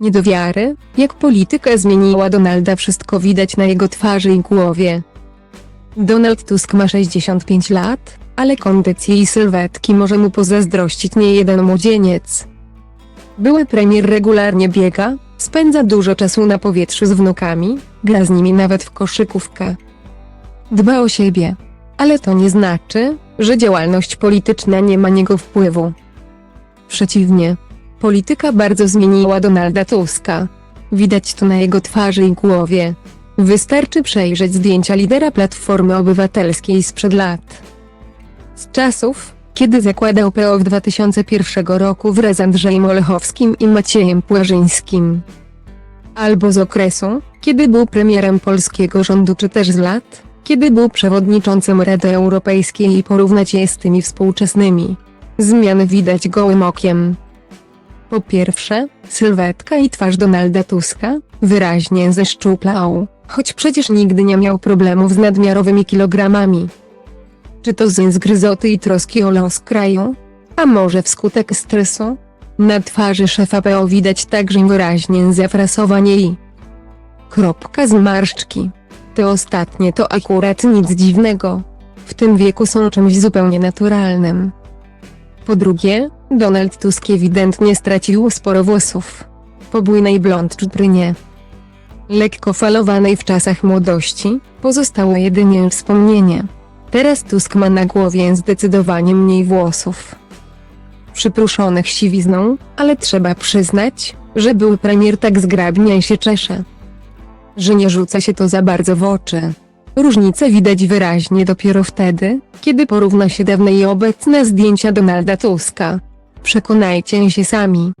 Nie do wiary, jak polityka zmieniła Donalda wszystko widać na jego twarzy i głowie. Donald Tusk ma 65 lat, ale kondycji i sylwetki może mu pozazdrościć niejeden młodzieniec. Były premier regularnie biega, spędza dużo czasu na powietrzu z wnukami, gra z nimi nawet w koszykówkę. Dba o siebie. Ale to nie znaczy, że działalność polityczna nie ma niego wpływu. Przeciwnie. Polityka bardzo zmieniła Donalda Tuska. Widać to na jego twarzy i głowie. Wystarczy przejrzeć zdjęcia lidera Platformy Obywatelskiej sprzed lat. Z czasów, kiedy zakładał PO w 2001 roku wraz z Andrzejem Olechowskim i Maciejem Płażyńskim. Albo z okresu, kiedy był premierem polskiego rządu czy też z lat, kiedy był przewodniczącym Rady Europejskiej i porównać je z tymi współczesnymi. Zmiany widać gołym okiem. Po pierwsze, sylwetka i twarz Donalda Tuska wyraźnie zeszczuplał, choć przecież nigdy nie miał problemów z nadmiarowymi kilogramami. Czy to z zgryzoty i troski o los kraju? A może wskutek stresu? Na twarzy szefa PO widać także wyraźnie zafrasowanie i kropka z marszczki. Te ostatnie to akurat nic dziwnego. W tym wieku są czymś zupełnie naturalnym. Po drugie, Donald Tusk ewidentnie stracił sporo włosów. Po bujnej blond czuprynie. Lekko falowanej w czasach młodości, pozostało jedynie wspomnienie. Teraz Tusk ma na głowie zdecydowanie mniej włosów. Przypruszonych siwizną, ale trzeba przyznać, że był premier tak zgrabnie się czesze. Że nie rzuca się to za bardzo w oczy. Różnicę widać wyraźnie dopiero wtedy, kiedy porówna się dawne i obecne zdjęcia Donalda Tuska. Przekonajcie się sami.